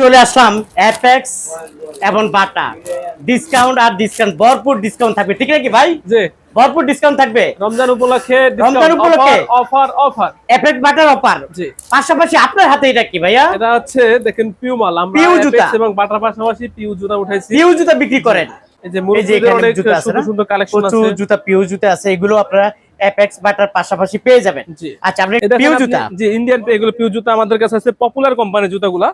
চলে আসলাম অ্যাপেক্স এবং বাটা। ডিসকাউন্ট আর ডিসকাউন্ট ভরপুর ডিসকাউন্ট থাকবে ঠিক নাকি ভাই? যে ভরপুর ডিসকাউন্ট থাকবে? রমজান উপলক্ষে রমজান উপলক্ষে? অফার অফার অ্যাপেক্স বাটার অফার জি। পাশাপাশি আপনার হাতে এটা কি ভাইয়া? এটা হচ্ছে দেখেন পিউ মাল। আমরা পিউ জুতা। এবং বাটার পাশাপাশি পিউ জুতা উঠাইছি। পিউ জুতা বিক্রি করেন। এই যে যে অনেক জুতা আছে সুন্দর? সুন্দর কালেকশন প্রচুর আছে। জুতা পিউ জুতা আছে এগুলো আপনারা অ্যাপেক্স বাটার পাশাপাশি পেয়ে যাবেন। জি। আচ্ছা আপনি পিউ জুতা? জি ইন্ডিয়ান এগুলো পিউ জুতা আমাদের কাছে আছে পপুলার কোম্পানির জুতাগুলা।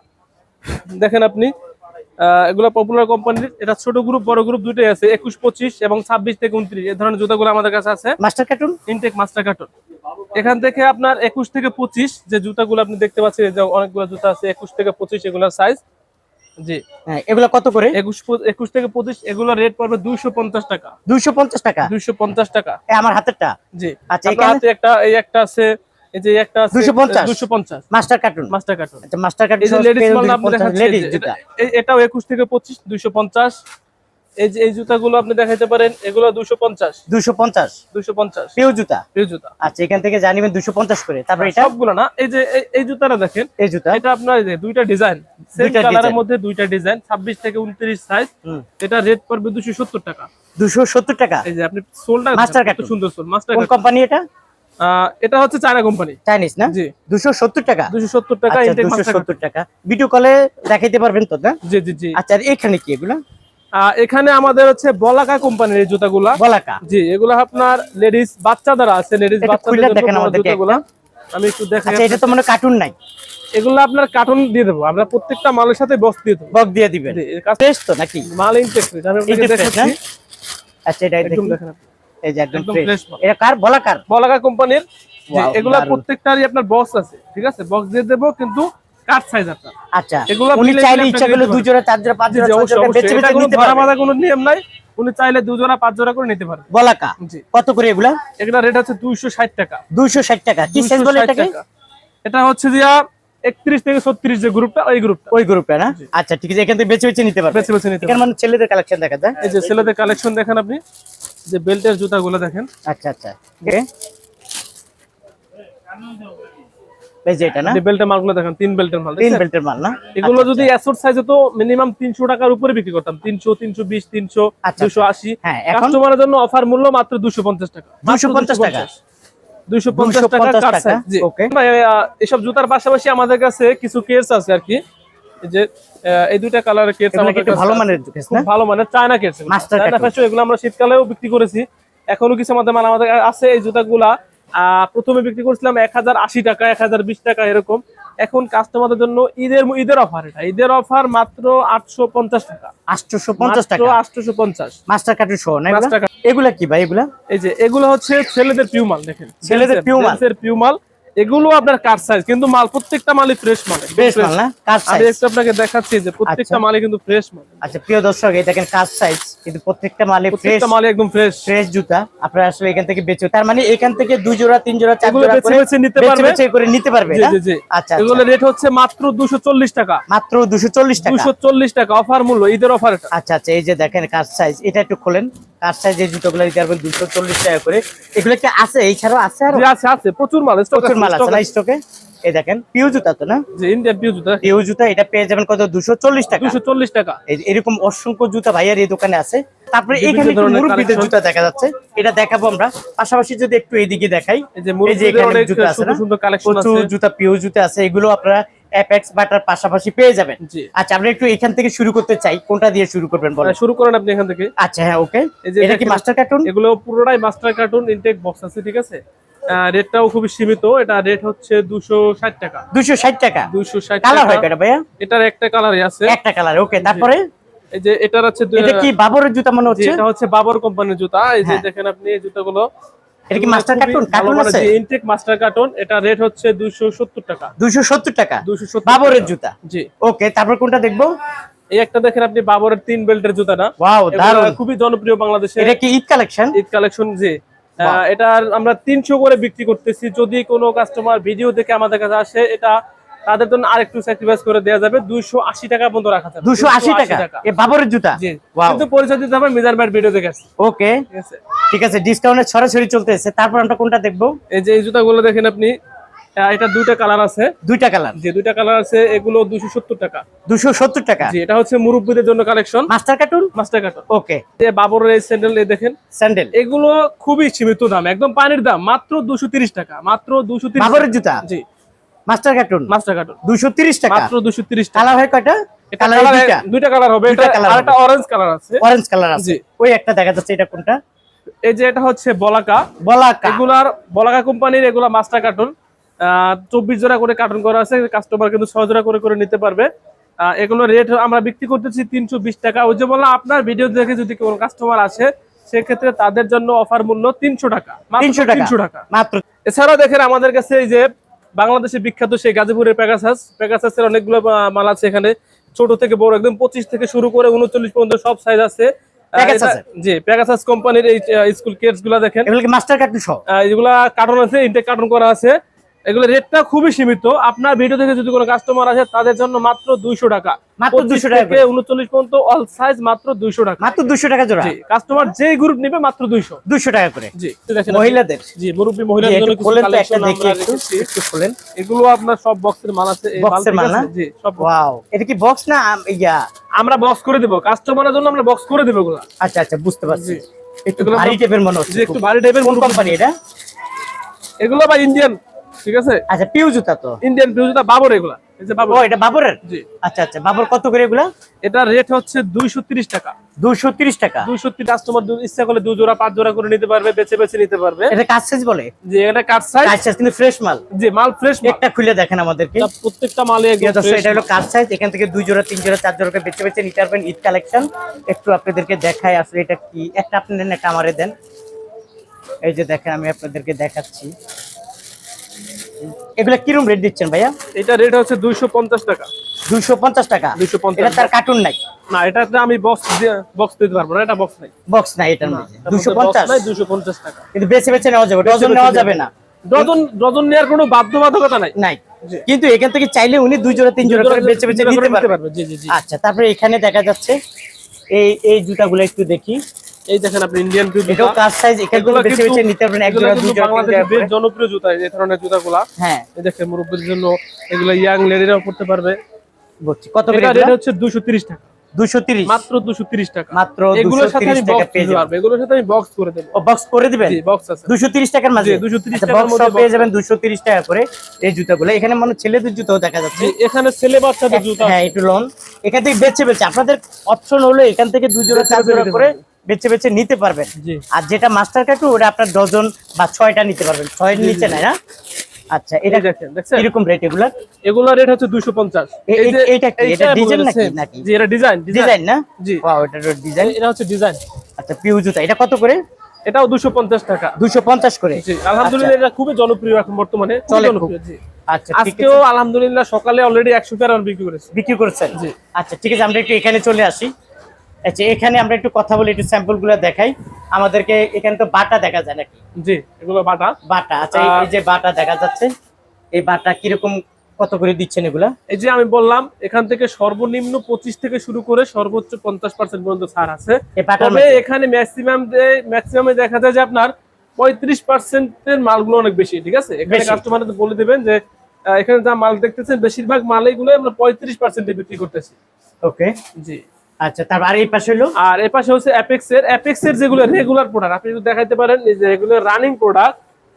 দেখেন আপনি এগুলো পপুলার কোম্পানির এটা ছোট গ্রুপ বড় গ্রুপ দুটোই আছে একুশ পঁচিশ এবং ছাব্বিশ থেকে উনত্রিশ। এই ধরনের জুতাগুলো আমাদের কাছে আছে। Master cartoon intake master carton এখান থেকে আপনার একুশ থেকে পঁচিশ যে জুতাগুলো আপনি দেখতে পাচ্ছেন অনেকগুলো জুতা আছে একুশ থেকে পঁচিশ এগুলোর সাইজ জি। হ্যাঁ এগুলো কত করে? একুশ থেকে পঁচিশ এগুলো রেট পড়বে দুইশো পঞ্চাশ টাকা। দুইশো পঞ্চাশ টাকা? দুইশো পঞ্চাশ টাকা। আমার হাতেরটা? জি। আচ্ছা, একটা এই একটা আছে এই যে একটা আছে 250 দুশো পঞ্চাশ। মাস্টার কার্টুন মাস্টার কার্টন আচ্ছা মাস্টার এই যে লেডিস মাল আপনি দেখাচ্ছেন লেডিস জুতা। এটা- এটাও একুশ থেকে পঁচিশ দুইশো পঞ্চাশ। এই যে এই জুতাগুলো আপনি দেখাইতে পারেন এগুলো দুশো পঞ্চাশ। দুশো পঞ্চাশ। দুশো পঞ্চাশ। পিউ জুতা। এই জুতা। আচ্ছা এখান থেকে জানিবেন দুশো পঞ্চাশ করে। তারপর এটা? সবগুলো না। এই যে এই- জুতাটা দেখেন এই জুতা। এটা আপনার এই যে দুইটা ডিজাইন সেম কালারের মধ্যে দুইটা ডিজাইন ছাব্বিশ থেকে উনত্রিশ সাইজ এটা রেট পড়বে দুশো সত্তর টাকা। দুশো সত্তর টাকা। এই যে আপনি সোলটা Master দেখেন, সুন্দর সোল মাস্টার কোন কোম্পানি এটা? এটা হচ্ছে চায়না কোম্পানি। চাইনিজ না? জি। দুশো সত্তর টাকা। দুশো সত্তর টাকা আচ্ছা ইনটেক মাস্টার সত্তর টাকা। ভিডিও কলে দেখাইতে পারবেন তো না? জি জি জি। আচ্ছা এখানে কি এগুলো? এখানে আমাদের হচ্ছে বলাকা কোম্পানির এই জুতাগুলা। বলাকা? জি এগুলো আপনার লেডিস বাচ্চাদের আছে লেডিস বাচ্চাদের জন্য আমাদেরকে জুতাগুলা। আমি একটু দেখাই আচ্ছা এটা তো মনে কার্টুন নাই। এগুলো আপনার কার্টুন দিয়ে দেবো। আমরা প্রত্যেকটা মালের সাথে বক্স দিয়ে দেবো। বক্স দিয়ে দিবেন। ফ্রেশ তো নাকি? মাল ইনটেক আমি আপনাকে? দেখাচ্ছি। আচ্ছা এটা দেখুন দেখেন। এই যে একদম একদম ফ্রেশ এটা কার? বলাকার। বলাকা কোম্পানির। এগুলা প্রত্যেকটারই আপনার বক্স আছে ঠিক আছে? বক্স দিয়ে দেবো কিন্তু কাট সাইজ আপনার। আচ্ছা এগুলো উনি চাইলে ইচ্ছা করলে দুই জোড়া চার জোড়া পাঁচ জোড়া ছয় জোড়া অবশ্যই। বেছে কোনো নিতে পারবে। বাঁধা কোনো নিয়ম নাই। উনি চাইলে দু জোড়া পাঁচ জোড়া করে নিতে পারবে বলাকা কত করে এগুলা? এগুলা রেট হচ্ছে দুইশো ষাট টাকা। দুইশো ষাট টাকা। কি সাইজ বলে এটাকে? টাকা। এটা হচ্ছে দিয়া একত্রিশ থেকে ছত্রিশ যে গ্রুপটা ওই গ্রুপটা ওই গ্রুপে না? আচ্ছা ঠিক আছে এখান থেকে বেছে বেছে নিতে পারবে। বেছে বেছে নিতে এখানে মানে ছেলেদের কালেকশন দেখা যায়। এই যে ছেলেদের কালেকশন দেখেন আপনি যে বেল্টের জুতাগুলো দেখেন। আচ্ছা আচ্ছা Okay. এই যে এটা না? বেল্টের মালগুলো দেখেন তিন বেল্টের মাল তিন? বেল্টের মাল না? এগুলো যদি সাইজে তো মিনিমাম তিনশো টাকার উপরে বিক্রি করতাম তিনশো তিনশো বিশ তিনশো আচ্ছা, হ্যাঁ কাস্টমারের জন্য অফার মূল্য মাত্র দুশো পঞ্চাশ 250 টাকা? দুইশো পঞ্চাশ টাকা। 250 টাকা, এসব জুতার পাশাপাশি আমাদের কাছে কিছু কেস আছে আর কি। এই যে আহ, এই দুইটা কালারের কেস আমাদের ভালো মানে মানের কেস খুব না? ভালো মানের চায়না কেস এগুলো। আমরা শীতকালেও বিক্রি করেছি। এখনও কিছু আমাদের মাল আমাদের আছে এই জুতাগুলা। আহ, প্রথমে বিক্রি করছিলাম এক হাজার আশি টাকা এক হাজার বিশ টাকা এরকম। এখন কাস্টমারদের জন্য ঈদের ঈদের অফার এটা। ঈদের অফার মাত্র আটশো পঞ্চাশ টাকা। আটশোশো পঞ্চাশ টাকা? আটশো পঞ্চাশ। মাস্টার কার্ডের সহ না এগুলা? এগুলা কি ভাই এগুলা? এই যে এগুলো হচ্ছে ছেলেদের পিউমাল দেখেন। ছেলেদের পিউমাল মাল। পিউমাল এগুলো আপনার কার সাইজ কিন্তু মাল প্রত্যেকটা মালই ফ্রেশ মাল। মাল না? কার আমি একটু আপনাকে দেখাচ্ছি যে প্রত্যেকটা আচ্ছা। মালই কিন্তু ফ্রেশ মাল। আচ্ছা প্রিয় দর্শক এই দেখেন কার সাইজ কিন্তু প্রত্যেকটা মালে ফ্রেশ প্রত্যেকটা মালই একদম ফ্রেশ ফ্রেশ জুতা। আপনারা আসলে এখান থেকে বেচো তার মানে এখান থেকে দুই জোড়া তিন জোড়া চার জোড়া করে বেছে নিতে পারবে। বেছে করে নিতে পারবে না? জি জি। আচ্ছা এগুলো রেট হচ্ছে মাত্র দুশো চল্লিশ টাকা। মাত্র দুশো চল্লিশ টাকা। দুশো চল্লিশ টাকা অফার মূল্য ঈদের অফার এটা। আচ্ছা আচ্ছা এই যে দেখেন কার সাইজ এটা একটু খোলেন। কার সাইজ জুতোগুলো দিতে পারবেন দুশো চল্লিশ টাকা করে। এগুলো কি আছে? এছাড়াও আছে আর? আছে আছে। প্রচুর মাল প্রচুর মাল আছে না আছে। স্টকে এই দেখেন পিউ জুতা তো না? জি ইন্ডিয়ান পিউ জুতা। পিউ জুতা এটা পেয়ে যাবেন কত? দুশো চল্লিশ টাকা। দুশো চল্লিশ টাকা। এরকম অসংখ্য জুতা ভাইয়ার এই দোকানে আছে। তারপরে এখানে মুরব্বীদের জুতা দেখা যাচ্ছে। এটা দেখাবো আমরা। পাশাপাশি যদি একটু এইদিকে দেখাই এই যে এখানে জুতা আছে সুন্দর কালেকশন আছে। জুতা আছে। এগুলো আপনারা অ্যাপেক্স বাটার পাশাপাশি পেয়ে যাবেন। আচ্ছা আমরা একটু এখান থেকে শুরু করতে চাই। কোনটা দিয়ে শুরু করবেন বলেন? শুরু করেন আপনি এখান থেকে। আচ্ছা হ্যাঁ ওকে এটা কি মাস্টার কার্টুন এগুলো পুরোটাই মাস্টার কার্টুন ইনটেক বক্স আছে ঠিক আছে? রেটটাও খুবই সীমিত। এটা রেট হচ্ছে দুশো ষাট টাকা। দুশো ষাট টাকা? দুশো ষাট কালার হয় টাকা। ভাইয়া? এটার একটা কালারই আছে। একটা কালার ওকে তারপরে? এই যে এটার আছে এটা কি বাবরের জুতা মনে হচ্ছে? এটা হচ্ছে বাবর কোম্পানির জুতা। এই যে হ্যাঁ। দেখেন আপনি এই জুতাগুলো। এটা কি মাস্টার কার্টুন কার্টুন আছে? ইনটেক মাস্টার কার্টুন এটা রেট হচ্ছে দুশো সত্তর টাকা। দুশো সত্তর টাকা? দুশো সত্তর বাবরের জুতা? জি। ওকে তারপর কোনটা দেখব? এই একটা দেখেন আপনি বাবরের তিন বেল্টের ওয়াও এগুলো খুবই জনপ্রিয় বাংলাদেশে। এটা কি ঈদ কালেকশন ঈদ কালেকশন আহ, এটার আমরা তিনশো করে বিক্রি করতেছি। যদি কোনো কাস্টমার ভিডিও দেখে আমাদের কাছে আসে এটা তাদের জন্য আরেকটু স্যাক্রিফাইস করে দেওয়া যাবে। দুইশো আশি টাকা পর্যন্ত রাখা যাবে। দুশো আশি টাকা? এ বাবরের জুতা? জি। কিন্তু পরিচয় দিতে হবে মেজারমেন্ট ভিডিও দেখে ওকে ঠিক আছে? ঠিক আছে ডিসকাউন্টের ছড়াছড়ি চলতেছে। তারপর আমরা কোনটা দেখব? এই যে এই জুতাগুলো দেখেন আপনি এটা দুইটা কালার আছে। দুইটা কালার যে দুইটা কালার আছে এগুলো দুশো সত্তর টাকা। দুশো সত্তর টাকা। জি এটা হচ্ছে মুরব্বীদের জন্য collection master cartoon master carton okay যে বাবরের এই স্যান্ডেল এই দেখেন। স্যান্ডেল এগুলো খুবই সীমিত দাম একদম পানির দাম মাত্র দুশো তিরিশ টাকা মাত্র দুশো তিরিশ বাবরের জুতা? জি। মাস্টার কার্টুন মাস্টার কার্টুন দুশো তিরিশ টাকা? মাত্র দুশো তিরিশ টাকা। কালার হয় কয়টা? কালার দুইটা। কালার হবে। এটা colour আর একটা অরেঞ্জ কালার আছে। অরেঞ্জ কালার আছে। ওই একটা দেখা যাচ্ছে এটা কোনটা? এই যে এটা হচ্ছে বলাকা। বলাকা। এগুলার বলাকা কোম্পানির এগুলা মাস্টার কার্টুন চব্বিশ জোড়া করে কার্টুন করা আছে কাস্টমার কিন্তু ছয় জোড়া করে করে নিতে পারবে। এগুলো রেট আমরা বিক্রি করতেছি তিনশো বিশ টাকা। ওই যে বললাম আপনার ভিডিও দেখে যদি কোনো কাস্টমার আসে সেক্ষেত্রে তাদের জন্য অফার মূল্য তিনশো টাকা। তিনশো টাকা। তিনশো টাকা। মাত্র। এছাড়াও দেখেন আমাদের কাছে এই যে বাংলাদেশে বিখ্যাত সেই গাজীপুরের প্যাগাসাস প্যাগাসাসের অনেকগুলো আহ, মাল আছে এখানে। ছোট থেকে বড় একদম পঁচিশ থেকে শুরু করে উনচল্লিশ পর্যন্ত সব সাইজ আছে। জি প্যাকাসাস কোম্পানির এই স্কুল কেটসগুলা দেখেন। এগুলো কি মাস্টার কার্টুন সহ এগুলা কার্টন আছে ইনটেক কার্টুন করা আছে। এগুলো রেটটা খুবই সীমিত। আপনার ভিডিও থেকে যদি কোনো কাস্টমার আসে তাদের জন্য মাত্র দুইশো টাকা। মাত্র 25 200 টাকা উনচল্লিশ পর্যন্ত অল সাইজ মাত্র দুইশো টাকা। মাত্র দুশো টাকা জোড়া। কাস্টমার যেই গ্রুপ নেবে মাত্র দুইশো। টাকা করে। জি দেখেন মহিলাদের। জি মুরব্বী মহিলাদের জন্য কিছু খোলেন তো একটা দেখি আমরা একটু একটু খোলেন। এগুলো আপনার সব বক্সের মাল আছে এই Box মাল না? জি সব ওয়াও এটা কি বক্স না ইয়া? আমরা বক্স করে দেবো। কাস্টমারের জন্য আমরা বক্স করে দেবো এগুলো। আচ্ছা আচ্ছা বুঝতে পারছি। একটু ভারী টাইপের মনে হচ্ছে একটু ভারী টাইপের কোন কোম্পানি এটা? এগুলো বা ইন্ডিয়ান ঠিক আছে? আচ্ছা পিউ জুতা তো। ইন্ডিয়ান ফিউজটা বাবর এগুলা। এই যে ও বাবর এটা বাবরের? জি। আচ্ছা আচ্ছা বাবর কত করে এগুলা? এটা রেট হচ্ছে দুইশো তিরিশ টাকা। দুশো তিরিশ টাকা? দুইশো কাস্টমার ইচ্ছা করলে দু জোড়া পাঁচ জোড়া করে নিতে পারবে বেছে বেছে নিতে পারবে। এটা কাজ সাইজ বলে? যে এটা কাট সাইজ কাজ সাইজ কিন্তু ফ্রেশ মাল। যে মাল ফ্রেশ একটা খুলে দেখেন আমাদেরকে। প্রত্যেকটা মালে এটা হলো কাজ সাইজ এখান থেকে দুই জোড়া তিন জোড়া চার জোড়া করে বেছে বেছে নিতে পারবেন। ঈদ কালেকশন একটু আপনাদেরকে দেখাই আসলে এটা কি। একটা আপনি নেন একটা আমারে দেন। এই যে দেখেন আমি আপনাদেরকে দেখাচ্ছি। এগুলা কিরম রেট দিচ্ছেন ভাইয়া? এটা রেট হচ্ছে দুইশো পঞ্চাশ টাকা। দুইশো পঞ্চাশ টাকা? 250 এটা তার কার্টুন নাই? না এটাতে আমি বক্স বক্স দিতে পারব না এটা বক্স নাই। বক্স নাই এটার মধ্যে। দুশো বক্স পঞ্চাশ নাই দুশো পঞ্চাশ? টাকা। কিন্তু বেছে বেছে নেওয়া যাবে ডজন নেওয়া যাবে না। ডজন ডজন নেওয়ার কোনো বাধ্যবাধকতা নাই। নাই। কিন্তু এখান থেকে চাইলে উনি দুই জোড়া তিন জোড়া করে বেছে বেছে নিতে পারবে জি জি জি। আচ্ছা তারপরে এখানে দেখা যাচ্ছে এই এই জুতাগুলো একটু দেখি। এই দেখেন আপনি ইন্ডিয়ান এটাও কাজ সাইজ বেছে বেছে নিতে পারবেন এক জোড়া দুই জোড়া তিন জোড়া বেশ জনপ্রিয় জুতা এই ধরনের জুতাগুলা। হ্যাঁ। এই দেখেন মুরব্বীদের জন্য এগুলো ইয়াং লেডিরাও পড়তে পারবে। বুঝছি কত করে এটা হচ্ছে দুশো তিরিশ টাকা। দুশো তিরিশ। মাত্র দুশো তিরিশ টাকা। মাত্র এগুলোর সাথে আমি 230 টাকা পেয়ে যাবেন। এগুলোর সাথে আমি বক্স করে দেবো। ও বক্স করে দিবেন? জি বক্স আছে। দুশো তিরিশ টাকার মাঝে? জি, 230 আচ্ছা, টাকার মধ্যে পেয়ে যাবেন দুশো তিরিশ টাকা করে এই জুতাগুলো। এখানে মানে ছেলেদের জুতাও দেখা যাচ্ছে। এখানে ছেলে বাচ্চাদের জুতা হ্যাঁ একটু লোন এখান থেকে বেছে বেছে। আপনাদের অপশন হলো এখান থেকে দুই জোড়া চার জোড়া করে। বেছে বেছে নিতে পারবেন। আর যেটা মাস্টার কার্টু ওটা আপনার ডজন বা ছয়টা নিতে পারবেন। ছয়ের নিচে নাই না? আচ্ছা এটা দেখেন দেখছেন? রেট এগুলা? এগুলোর রেট হচ্ছে দুশো পঞ্চাশ। এ- এ- কি? এটা design নাকি? নাকি? জি এটা ডিজাইন ডিজাইন না? জি। ওয়াও এটা ডিজাইন এটা হচ্ছে ডিজাইন আচ্ছা পিউ জুতা এটা কত করে? এটাও দুশো পঞ্চাশ টাকা। দুশো পঞ্চাশ করে? জি আলহামদুলিল্লাহ এটা খুবই জনপ্রিয় এখন বর্তমানে। চলে আচ্ছা আজকেও আলহামদুলিল্লাহ সকালে অলরেডি একশো প্যারান বিক্রি করেছে। বিক্রি করেছেন? জি। আচ্ছা ঠিক আছে আমরা একটু এখানে চলে আসি। আচ্ছা এখানে আমরা একটু কথা বলি একটু স্যাম্পলগুলো দেখাই। আমাদেরকে এখানে তো বাটা দেখা যায় নাকি? জি এগুলো বাটা। বাটা আচ্ছা এই- যে বাটা দেখা যাচ্ছে এই বাটা কীরকম কত করে দিচ্ছেন এগুলা? এই যে আমি বললাম এখান থেকে সর্বনিম্ন পঁচিশ থেকে শুরু করে সর্বোচ্চ পঞ্চাশ পার্সেন্ট পর্যন্ত ছাড় আছে। তবে এখানে ম্যাক্সিমাম ম্যাক্সিমামে দেখা যায় যে আপনার পঁয়ত্রিশ পার্সেন্টের মালগুলো অনেক বেশি ঠিক আছে? এখানে বেশি। কাস্টমার বলে দেবেন যে এখানে যা মাল দেখতেছেন বেশিরভাগ মালগুলো আমরা পঁয়ত্রিশ পার্সেন্টে বিক্রি করতেছি। ওকে জি। আচ্ছা তারপর আর এই পাশে হলো? আর পাশে হচ্ছে অ্যাপেক্স এর। অ্যাপেক্স এর যেগুলো রেগুলার প্রোডাক্ট আপনি যদি দেখাইতে পারেন যে এগুলো রানিং প্রোডাক্ট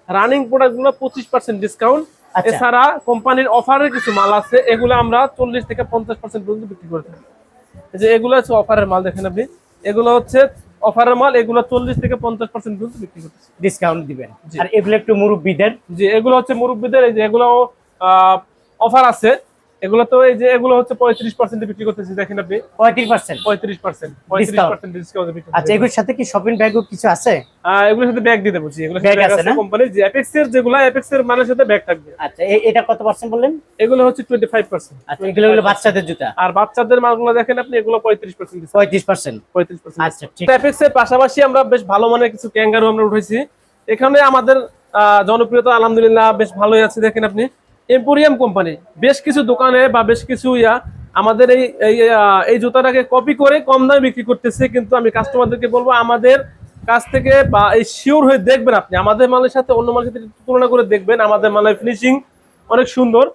রানিং প্রোডাক্টগুলো পঁচিশ পার্সেন্ট ডিসকাউন্ট আচ্ছা। এছাড়া কোম্পানির অফারের কিছু মাল আছে এগুলো আমরা চল্লিশ থেকে পঞ্চাশ পার্সেন্ট পর্যন্ত বিক্রি করে থাকি। যে এগুলো হচ্ছে অফারের মাল দেখেন আপনি। এগুলো হচ্ছে অফারের মাল এগুলো চল্লিশ থেকে পঞ্চাশ পার্সেন্ট পর্যন্ত বিক্রি করতেছি ডিসকাউন্ট দিবেন। আর এগুলো একটু মুরব্বীদের? যে এগুলো হচ্ছে মুরব্বীদের এই যে এগুলো অফার আছে। এগুলো তো এই যে এগুলো হচ্ছে পঁয়ত্রিশ পার্সেন্ট বিক্রি করতেছি দেখেন আপনি। পঁয়ত্রিশ পার্সেন্ট পঁয়ত্রিশ পার্সেন্ট পঁয়ত্রিশ Discount। পার্সেন্ট ডিসকাউন্ট বিক্রি আচ্ছা এগুলোর সাথে কি শপিং ব্যাগও কিছু আছে? এগুলোর সাথে ব্যাগ সাথে ব্যাগ আছে না? কোম্পানির যে অ্যাপেক্স এর যেগুলো অ্যাপেক্স এর মানের সাথে ব্যাগ থাকবে। আচ্ছা এটা কত পার্সেন্ট বললেন? এগুলো হচ্ছে টোয়েন্টি ফাইভ পার্সেন্ট আচ্ছা এগুলো হলো বাচ্চাদের জুতা। আর বাচ্চাদের মালগুলো দেখেন আপনি এগুলো পঁয়ত্রিশ পার্সেন্ট পঁয়ত্রিশ পার্সেন্ট পঁয়ত্রিশ পার্সেন্ট আচ্ছা ঠিক। অ্যাপেক্স এর পাশাপাশি আমরা বেশ ভালো মানের কিছু ক্যাঙ্গারু আমরা উঠেছি এখানে আমাদের আহ, জনপ্রিয়তা আলহামদুলিল্লাহ বেশ ভালোই আছে দেখেন আপনি। এম্পোরিয়াম কোম্পানি বেশ কিছু দোকানে বা বেশ কিছু ইয়া আমাদের এই এই, জুতাটাকে কপি করে কম দামে বিক্রি করতেছে কিন্তু আমি কাস্টমারদেরকে বলব আমাদের কাছ থেকে বা এই শিওর হয়ে দেখবেন আপনি। আমাদের মালের সাথে অন্য মালের সাথে তুলনা করে দেখবেন। আমাদের মালের ফিনিশিং অনেক সুন্দর।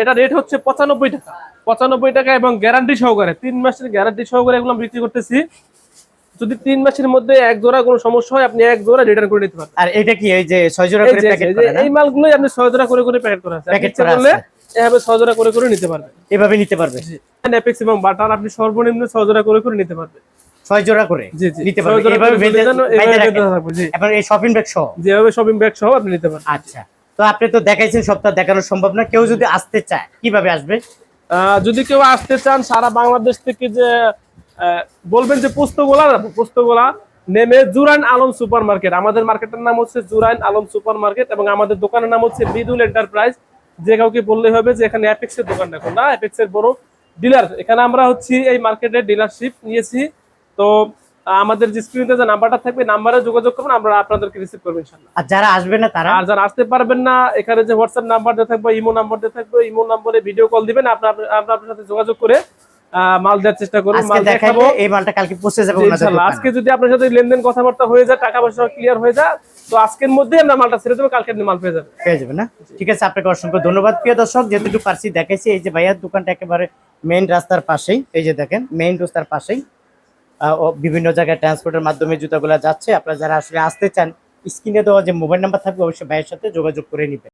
এটা রেট হচ্ছে পঁচানব্বই টাকা। পঁচানব্বই টাকা এবং গ্যারান্টি সহকারে তিন মাসের গ্যারান্টি সহকারে এগুলো বিক্রি করতেছি। যদি তিন মাসের মধ্যে এক জোড়া কোনো সমস্যা হয় আপনি এক জোড়া রিটার্ন করে নিতে পারেন আর এটা কি এই যে ছয় জোড়া করে প্যাকেট করে না? এই মালগুলোই আপনি ছয় জোড়া করে করে প্যাকেট করা আছে। ইচ্ছা করা করলে আছে। এভাবে ছয় জোড়া করে করে নিতে পারবেন। এভাবে নিতে পারবে? অ্যাপেক্স এবং বাটার আপনি সর্বনিম্ন ছয় জোড়া করে করে নিতে পারবেন। ছয় জোড়া করে জি জি। নিতে পারবে। এভাবে থাকবে, জি। এখন এই শপিং ব্যাগ সহ? যেভাবে শপিং ব্যাগ সহ আপনি নিতে পারবেন। আচ্ছা। তো আপনি তো দেখাইছেন সপ্তাহ দেখানো সম্ভব না। কেউ যদি আসতে চায় কীভাবে আসবে? আহ, যদি কেউ আসতে চান সারা বাংলাদেশ থেকে যে বলবেন যে পোস্তগোলা পোস্তগোলা নেমে জুরাইন আলম সুপার মার্কেট আমাদের মার্কেটের নাম হচ্ছে জুরাইন আলম সুপার মার্কেট এবং আমাদের দোকানের নাম হচ্ছে বিদুল এন্টারপ্রাইজ। যে কাউকে বললে হবে যে এখানে অ্যাপেক্স এর দোকান দেখুন না অ্যাপেক্স এর বড় ডিলার এখানে আমরা হচ্ছি এই মার্কেটের ডিলারশিপ নিয়েছি। তো আমাদের যে স্ক্রিনে যে নাম্বারটা থাকবে নাম্বারে যোগাযোগ করবেন আমরা আপনাদেরকে রিসিভ করব ইনশাল্লাহ আর যারা আসবে না তারা? আর যারা আসতে পারবেন না এখানে যে হোয়াটসঅ্যাপ নাম্বার দেওয়া থাকবে ইমো নাম্বার দেওয়া থাকবে ইমো নম্বরে ভিডিও কল দিবেন আপনার আপনার সাথে যোগাযোগ করে মাল দেওয়ার চেষ্টা করব আজকে মাল দেখাবো এই মালটা কালকে পৌঁছে যাবে। দোকানে। আজকে যদি আপনার সাথে লেনদেন কথাবার্তা হয়ে যায় টাকা পয়সা ক্লিয়ার হয়ে যায় তো আজকের মধ্যে আমরা মালটা ছেড়ে দেবো কালকে মাল পেয়ে যাবে। পেয়ে যাবে না? ঠিক আছে আপনাকে অসংখ্য ধন্যবাদ। প্রিয় দর্শক যেটুকু পারছি দেখাইছি এই যে ভাইয়ার দোকানটা একেবারে মেইন রাস্তার পাশেই এই যে দেখেন মেইন রাস্তার পাশেই বিভিন্ন জায়গায় ট্রান্সপোর্টের মাধ্যমে জুতাগুলো যাচ্ছে। আপনারা যারা আসলে আসতে চান স্ক্রিনে দেওয়া যে মোবাইল নাম্বার থাকবে অবশ্যই ভাইয়ের সাথে যোগাযোগ করে নেবেন।